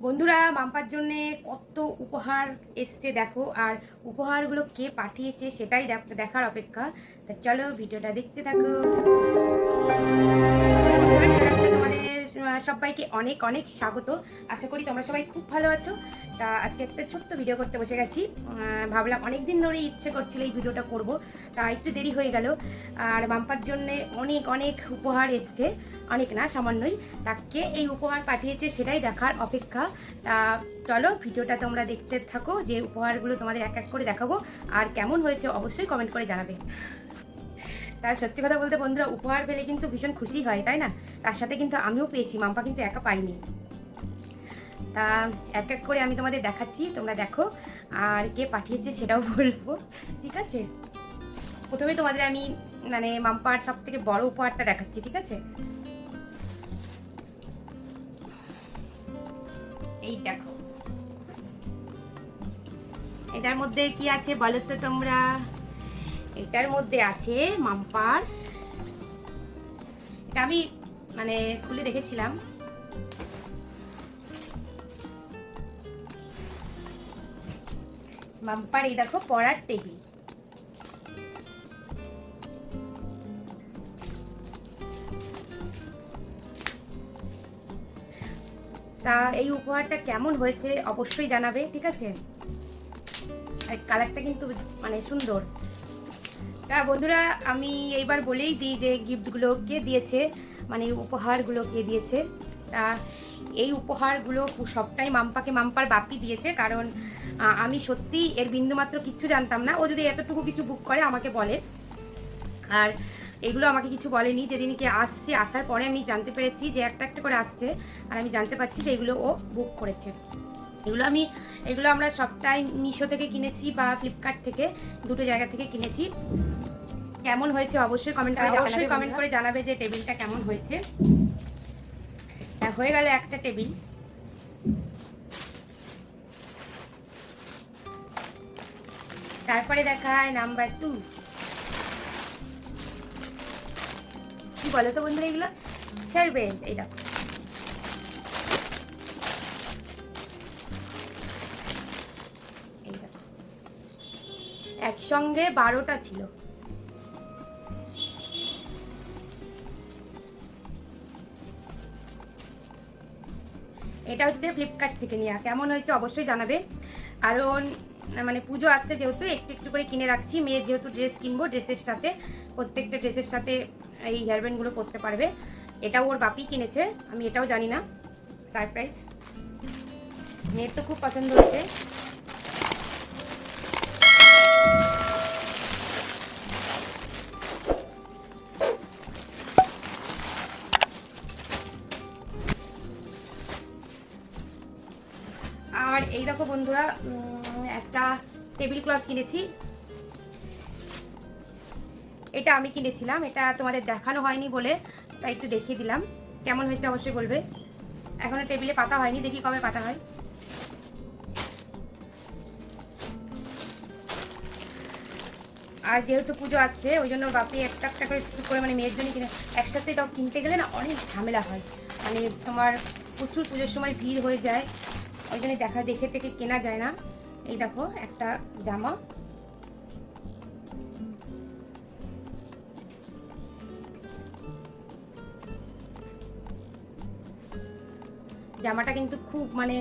বন্ধুরা মাম্পার জন্য কত উপহার এসছে দেখো, আর উপহারগুলো কে পাঠিয়েছে সেটাই দেখ- দেখার অপেক্ষা। তা চলো, ভিডিওটা দেখতে থাকো। সবাইকে অনেক অনেক স্বাগত। আশা করি তোমরা সবাই খুব ভালো আছো। তা আজকে একটা ছোট্ট ভিডিও করতে বসে গেছি। ভাবলাম অনেক দিন ধরে ইচ্ছে করছিল এই ভিডিওটা করব, তা একটু দেরি হয়ে গেল। আর বাম্পার জন্য অনেক অনেক উপহার এসছে, অনেক না, সামান্যই। তাকে এই উপহার পাঠিয়েছে সেটাই দেখার অপেক্ষা। তা চলো ভিডিওটা তোমরা দেখতে থাকো, যে উপহারগুলো তোমাদের এক এক করে দেখাবো। আর কেমন হয়েছে অবশ্যই কমেন্ট করে জানাবে। তা সত্যি কথা বলতে বন্ধুরা উপহার পেলে কিন্তু ভীষণ খুশি হয়, তাই না? তার সাথে কিন্তু আমিও পেয়েছি, মাম্পা কিন্তু একা পাইনি তা এক এক করে আমি তোমাদের দেখাচ্ছি, তোমরা দেখো আর কে পাঠিয়েছে সেটাও বলব, ঠিক আছে? প্রথমে তোমাদের আমি মানে মাম্পার সব থেকে বড় উপহারটা দেখাচ্ছি, ঠিক আছে? এই দেখো। এটার মধ্যে কি আছে বলো তো তোমরা? এটার মধ্যে আছে মাম্পার। এটা আমি মানে খুলে দেখেছিলাম। মাম্পার, এই দেখো, পড়ার টেবিল। তা, এই উপহারটা কেমন হয়েছে অবশ্যই জানাবে, ঠিক আছে? কালারটা কিন্তু মানে সুন্দর। তা বন্ধুরা, আমি এইবার বলেই দিই যে গিফটগুলো কে দিয়েছে মানে উপহারগুলো কে দিয়েছে। তা এই উপহারগুলো সবটাই মাম্পাকে, মাম্পার বাপি দিয়েছে, কারণ আমি সত্যি এর বিন্দুমাত্র কিচ্ছু জানতাম না। ও যদি এতটুকু কিছু বুক করে, আমাকে বলে। আর এগুলো আমাকে কিছু বলেনি। যেদিনকে আসছে, আসার পরে আমি জানতে পেরেছি যে একটা একটা করে আসছে। আর আমি জানতে পারছি যে এগুলো ও বুক করেছে। এগুলো আমি এগুলো আমরা সবটাই মিশো থেকে কিনেছি বা ফ্লিপকার্ট থেকে দুটো জায়গা থেকে কিনেছি। কেমন হয়েছে অবশ্যই কমেন্ট করে অবশ্যই কমেন্ট করে জানাবে যে টেবিলটা কেমন হয়েছে। হয়ে গেল একটা টেবিল। তারপরে দেখায় নাম্বার টু। কি বলো তো বন্ধুরা এগুলো? বেল্ট এই দেখো। একসঙ্গে বারোটা ছিল। এটা হচ্ছে ফ্লিপকার্ট থেকে নেওয়া কেমন হয়েছে অবশ্যই জানাবে কারণ মানে পুজো আসছে যেহেতু, একটু একটু করে কিনে রাখছি। মেয়ের যেহেতু ড্রেস কিনবো ড্রেসের সাথে, প্রত্যেকটা ড্রেসের সাথে এই হেয়ারব্যান্ডগুলো পরতে পারবে। এটাও ওর বাপি কিনেছে, আমি এটাও জানি না। সারপ্রাইজ মেয়ের তো খুব পছন্দ হয়েছে। দেখো বন্ধুরা একটা টেবিল ক্লথ কিনেছি। এটা আমি কিনেছিলাম, এটা তোমাদের দেখানো হয়নি বলে তাই একটু দেখিয়ে দিলাম। কেমন হয়েছে অবশ্যই বলবে। এখনও টেবিলে পাতা হয়নি, দেখি কবে পাতা হয়। আর যেহেতু পুজো আসছে, ওই জন্য বাপি একটা একটা করে একটু করে মানে মেয়ের জন্য কিনে একসাথে তাও কিনতে গেলে না অনেক ঝামেলা হয়। মানে তোমার প্রচুর পুজোর সময় ভিড় হয়ে যায়। ওই জন্য দেখা দেখে থেকে কেনা যায় না। এই দেখো, একটা জামা। জামাটা কিন্তু খুব মানে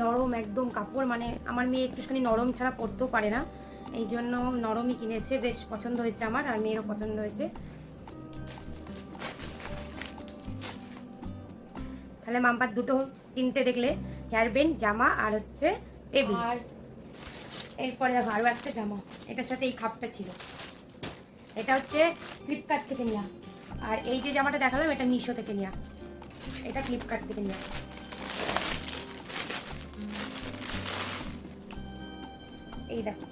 নরম একদম কাপড় মানে আমার মেয়ে একটুখানি নরম ছাড়া পরতেও পারে না। এই জন্য নরমই কিনেছে, বেশ পছন্দ হয়েছে আমার, আর মেয়েরও পছন্দ হয়েছে। তাহলে মাম্পার দুটো, তিনটে দেখলে। হেয়ার ব্যান্ড, জামা আর হচ্ছে টেবিল। আর এরপরে দেখো আরও একটা জামা। এটার সাথে এই খাপটা ছিল। এটা হচ্ছে ফ্লিপকার্ট থেকে নেওয়া আর এই যে জামাটা দেখালাম, এটা মিশো থেকে নেওয়া এটা ফ্লিপকার্ট থেকে নেওয়া এই দেখো।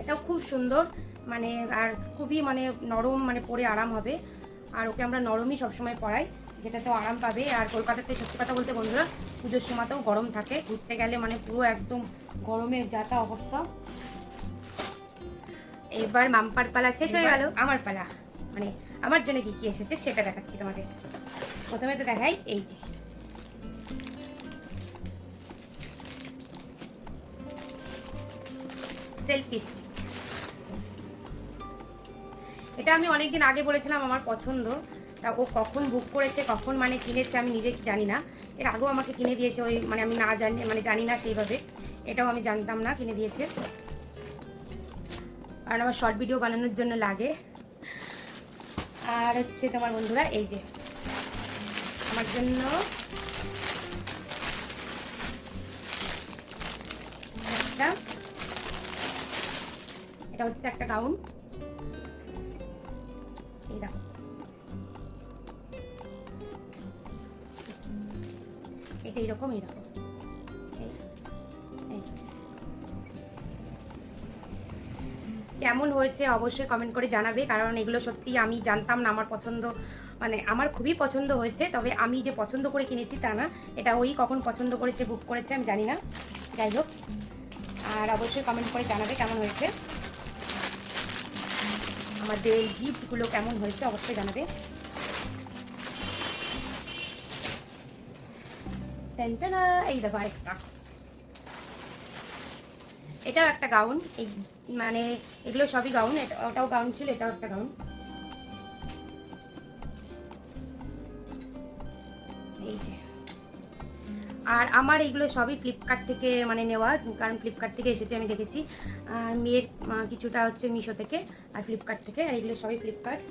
এটাও খুব সুন্দর। মানে আর খুবই মানে নরম মানে পরে আরাম হবে। আর ওকে আমরা নরমই সবসময় পরাই যেটাতেও আরাম পাবে। আর কলকাতাতে সত্যি কথা বলতে বন্ধুরা পুজোর সময়তেও গরম থাকে। ঘুরতে গেলে মানে পুরো একদম গরমের যাটা অবস্থা। এবার মাম্পার পালা শেষ হয়ে গেল। আমার পালা। মানে আমার জন্য কি কি এসেছে সেটা দেখাচ্ছি তোমাকে প্রথমে তো দেখাই এই যে। সেলফি এটা আমি অনেকদিন আগে বলেছিলাম আমার পছন্দ। তা ও কখন বুক করেছে, কখন মানে কিনেছে আমি নিজে জানি না। এর আগেও আমাকে কিনে দিয়েছে, ওই মানে আমি না জানি মানে জানি না সেইভাবে। এটাও আমি জানতাম না, কিনে দিয়েছে। আর আমার শর্ট ভিডিও বানানোর জন্য লাগে। আর হচ্ছে তোমার বন্ধুরা, এই যে। আমার জন্য একটা এটা হচ্ছে একটা গাউন এই দেখো এইরকম এইরকম এই এই। কেমন হয়েছে অবশ্যই কমেন্ট করে জানাবে, কারণ এগুলো সত্যি আমি জানতাম না, আমার পছন্দ মানে আমার খুবই পছন্দ হয়েছে, তবে আমি যে পছন্দ করে কিনেছি তা না, এটা ওই কখন পছন্দ করেছে বুক করেছে, আমি জানি না। যাই হোক, আর অবশ্যই কমেন্ট করে জানাবে কেমন হয়েছে। আমাদের গিফটগুলো কেমন হয়েছে অবশ্যই জানাবে। এই দেখো আরেকটা। এটাও একটা গাউন, এই মানে এগুলো সবই গাউন ওটাও গাউন ছিল, এটাও একটা গাউন। আর আমার এগুলো সবই ফ্লিপকার্ট থেকে মানে নেওয়া, কারণ ফ্লিপকার্ট থেকে এসেছে, আমি দেখেছি। আর মেয়ের কিছুটা হচ্ছে মিশো থেকে, আর ফ্লিপকার্ট থেকে, আর এগুলো সবই ফ্লিপকার্ট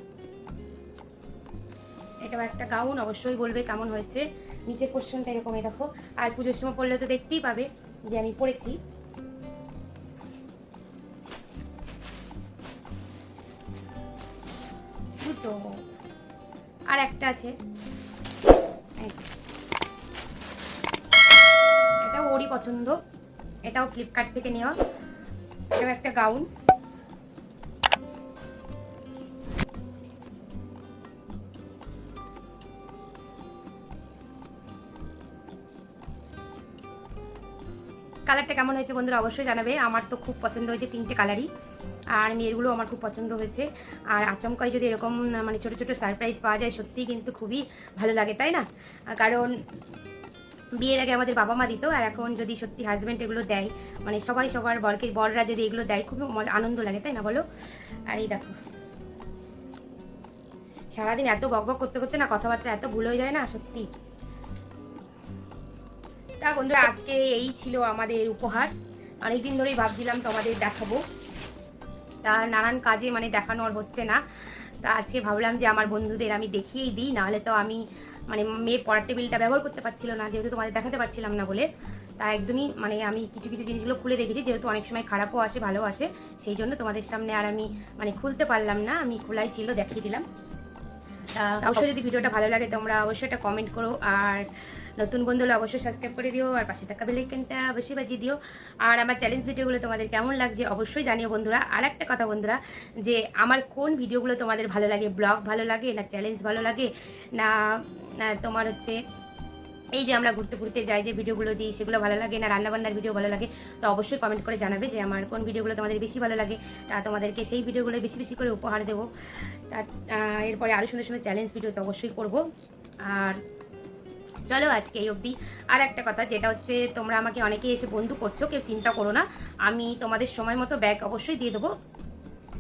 এটাও একটা গাউন অবশ্যই বলবে কেমন হয়েছে। নিচের কোশ্চেনটা এরকমই দেখো। আর পুজোর সময় পড়লে তো দেখতেই পাবে যে আমি পড়েছি। দুটো। আর একটা আছে। পছন্দ। এটাও ফ্লিপকার্ট থেকে নেওয়া। এটাও একটা গাউন কালারটা কেমন হয়েছে বন্ধুরা অবশ্যই জানাবে। আমার তো খুব পছন্দ হয়েছে তিনটে কালারই আর মেয়েরগুলো আমার খুব পছন্দ হয়েছে। আর আচমকায় যদি এরকম মানে ছোট ছোট সারপ্রাইজ পাওয়া যায়, সত্যিই কিন্তু খুবই ভালো লাগে, তাই না? কারণ বিয়ের আগে আমাদের বাবা মা দিত, আর এখন যদি সত্যি হাজব্যান্ড এগুলো দেয় মানে সবাই সবার বরকে, বররা যদি এগুলো দেয় মজা- আনন্দ লাগে, তাই না বলো? আর এই দেখো। সারাদিন এত বকবক করতে করতে না কথাবার্তা এত ভুল হয়ে যায় না, সত্যি। তা বন্ধুরা, আজকে এই ছিল আমাদের উপহার। অনেকদিন ধরেই ভাবছিলাম তোমাদের দেখাবো। তা নানান কাজে মানে দেখানো আর হচ্ছে না। তা আজকে ভাবলাম যে আমার বন্ধুদের আমি দেখিয়েই দিই, নাহলে তো আমি মানে মেয়ের পড়ার টেবিলটা ব্যবহার করতে পারছিল না যেহেতু তোমাদের দেখাতে পারছিলাম না বলে তা একদমই মানে আমি কিছু কিছু জিনিসগুলো খুলে দেখেছি যেহেতু অনেক সময় খারাপও আসে ভালো আসে সেই জন্য তোমাদের সামনে আর আমি মানে খুলতে পারলাম না আমি খোলাই ছিল দেখিয়ে দিলাম। অবশ্যই যদি ভিডিওটা ভালো লাগে তোমরা অবশ্যই একটা কমেন্ট করো আর নতুন বন্ধু হলে অবশ্যই সাবস্ক্রাইব করে দিও, আর পাশে থাকা বেলাইকনটা বেশি বাজিয়ে দিও। আর আমার চ্যালেঞ্জ ভিডিওগুলো তোমাদের কেমন লাগছে অবশ্যই জানিও বন্ধুরা। আর একটা কথা বন্ধুরা, যে আমার কোন ভিডিওগুলো তোমাদের ভালো লাগে ব্লগ ভালো লাগে, না চ্যালেঞ্জ ভালো লাগে, না তোমার হচ্ছে এই যে আমরা ঘুরতে ঘুরতে যাই, যে ভিডিওগুলো দিই, সেগুলো ভালো লাগে, না রান্নাবান্নার ভিডিও ভালো লাগে, তো অবশ্যই কমেন্ট করে জানাবে যে আমার কোন ভিডিওগুলো তোমাদের বেশি ভালো লাগে। তা তোমাদেরকে সেই ভিডিওগুলো বেশি বেশি করে উপহার দেবো। তা এরপরে আরও সুন্দর সুন্দর চ্যালেঞ্জ ভিডিও তো অবশ্যই করব। আর চলো আজকে এই অবধি। আর একটা কথা, যেটা হচ্ছে তোমরা আমাকে অনেকে এসে বন্ধু করছ, কেউ চিন্তা করো না। আমি তোমাদের সময় মতো ব্যাগ অবশ্যই দিয়ে দেবো।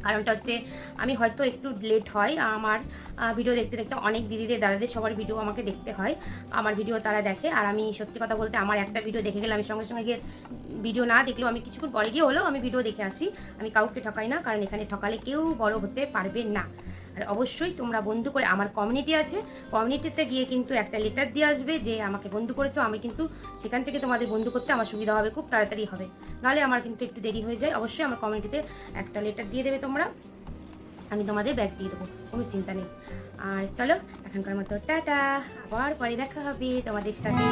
কারণটা হচ্ছে, আমি হয়তো একটু লেট হয়। আমার ভিডিও দেখতে দেখতে অনেক দিদিদের, দাদাদের সবার ভিডিও আমাকে দেখতে হয়। আমার ভিডিও তারা দেখে। আর আমি সত্যি কথা বলতে, আমার একটা ভিডিও দেখে গেলে আমি সঙ্গে সঙ্গে গিয়ে ভিডিও না দেখলেও আমি কিছুক্ষণ পরে গিয়ে হলেও আমি ভিডিও দেখে আসি। আমি কাউকে ঠকাই না, কারণ এখানে ঠকালে কেউ বড় হতে পারবে না। আর অবশ্যই তোমরা বন্ধু করে, আমার কমিউনিটি আছে কমিউনিটিতে গিয়ে কিন্তু একটা লেটার দিয়ে আসবে যে আমাকে বন্ধু করেছ, আমি কিন্তু সেখান থেকে তোমাদের বন্ধু করতে আমার সুবিধা হবে, খুব তাড়াতাড়ি হবে। নাহলে আমার কিন্তু একটু দেরি হয়ে যায়, অবশ্যই আমার কমিউনিটিতে একটা লেটার দিয়ে দেবে তোমরা, আমি তোমাদের ব্যাগ দিয়ে দেবো, কোনো চিন্তা নেই। আর চলো, এখনকার মতো টাটা, আবার পরে দেখা হবে তোমাদের সাথে।